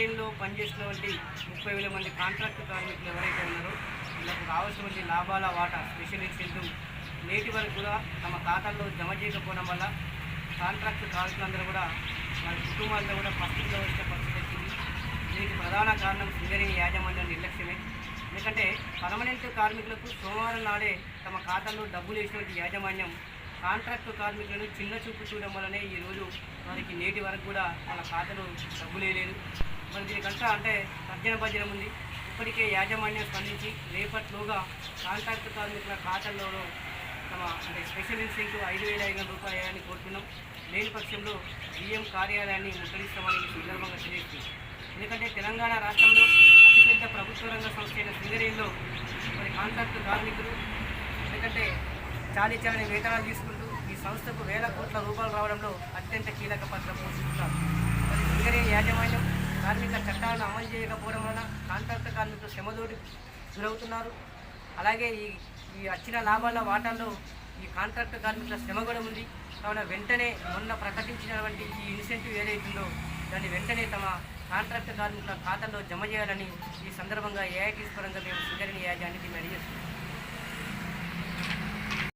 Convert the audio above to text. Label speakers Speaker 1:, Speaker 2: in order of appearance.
Speaker 1: సింగరేణిలో పనిచేసినటువంటి ముప్పై వేల మంది కాంట్రాక్ట్ కార్మికులు ఎవరైతే ఉన్నారో వీళ్ళకు రావాల్సినటువంటి లాభాల వాటా స్పెషల్ ఇన్సెంటివ్ నేటి వరకు కూడా తమ ఖాతాల్లో జమ చేయకపోవడం వల్ల కాంట్రాక్ట్ కార్మికులందరూ కూడా వారి కుటుంబాలతో కూడా పరిస్థితిలో వచ్చే పరిస్థితి వచ్చింది దీనికి ప్రధాన కారణం సింగరేణి యాజమాన్యం నిర్లక్ష్యమే. ఎందుకంటే పర్మనెంట్ కార్మికులకు సోమవారం నాడే తమ ఖాతాల్లో డబ్బులు వేసినటువంటి యాజమాన్యం కాంట్రాక్ట్ కార్మికులను చిన్న చూపు చూడడం వల్లనే ఈరోజు వారికి నేటి వరకు కూడా వాళ్ళ ఖాతాలో డబ్బులు వేయలేదు మరి దీనికంతా అంటే తర్జన భజన ఉంది. ఇప్పటికే యాజమాన్యం స్పందించి రేపట్లోగా కాంట్రాక్ట్ కార్మికుల ఖాతాల్లో తమ అంటే స్పెషల్ ఇన్సెంటివ్ ఐదు వేల ఐదు వందల రూపాయలని కోరుతున్నాం. లేని పక్షంలో బిఎం కార్యాలయాన్ని ముట్టడిస్తామని సందర్భంగా తెలియజేస్తుంది ఎందుకంటే తెలంగాణ రాష్ట్రంలో అతిపెద్ద ప్రభుత్వ రంగ సంస్థ అయిన సింగరేణిలో మరి కాంట్రాక్ట్ కార్మికులు ఎందుకంటే చాలీ చాలని వేతనాలు తీసుకుంటూ ఈ సంస్థకు వేల కోట్ల రూపాయలు రావడంలో అత్యంత కీలక పాత్ర పోషిస్తున్నారు. మరి సింగరేణి యాజమాన్యం కార్మిక చట్టాలను అమలు చేయకపోవడం వలన కాంట్రాక్ట్ కార్మికులు శ్రమదోటి గురవుతున్నారు. అలాగే ఈ ఈ వచ్చిన లాభాల వాటాల్లో ఈ కాంట్రాక్ట్ కార్మికుల శ్రమ కూడా ఉంది. కావున వెంటనే మొన్న ప్రకటించినటువంటి ఈ ఇన్సెంటివ్ ఏదైతుందో దాన్ని వెంటనే తమ కాంట్రాక్ట్ కార్మికుల ఖాతాల్లో జమ చేయాలని ఈ సందర్భంగా ఏఐటీస్ పరంగా మేము సింగరేణి యాజాన్ని డిమాండ్ చేస్తున్నాం